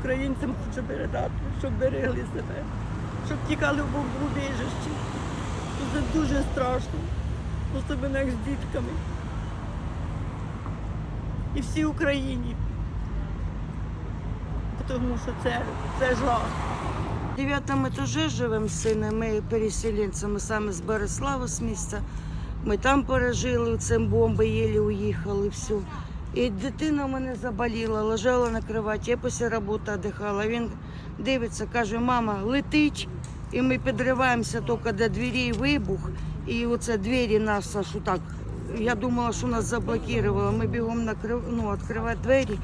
українцям хочу передати, щоб берегли себе, щоб тікали в бомбоубіжище. Це дуже страшно, особливо як з дітками. І всій Україні. Тому що це, це жах. В дев'ятому етажі живемо з сином, ми переселенці, ми саме з Береслава з міста. Ми там пережили, це бомби, єлі уїхали, все. І дитина в мене заболіла, лежала на кроваті, я після роботи віддихала. Він дивиться, каже, мама, летить. І ми підриваємося тільки до двері вибух. І оце двері нас аж так. Я думала, що нас заблокували. Ми бігом накрив, ну, відкривати двері.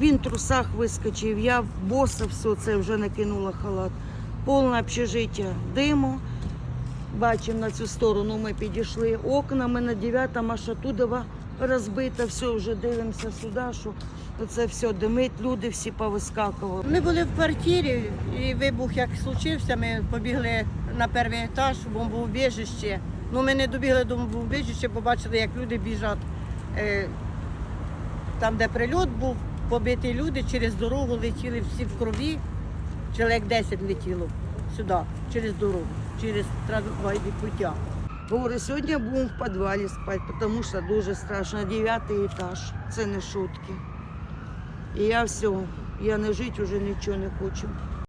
Він в трусах вискочив, я боса все це вже накинула халат. Повне общежиття диму. Бачимо на цю сторону, ми підійшли окнами на 9 аж оттуда розбито, все, вже дивимося сюди, що це все димить, люди всі повискакували. Ми були в квартирі, і вибух як случився, ми побігли на перший етаж в бомбоубіжище. Ну, ми не добігли до бомбоубіжища, побачили, як люди біжать. Е, Там, де прильот був, побиті люди через дорогу летіли всі в крові. Чоловік 10 летіло сюди, через дорогу, через трамвайні путя. Говорю, сьогодні будемо в підвалі спати, тому що дуже страшно. Дев'ятий етаж, це не шутки. І я все, я не жити вже нічого не хочу.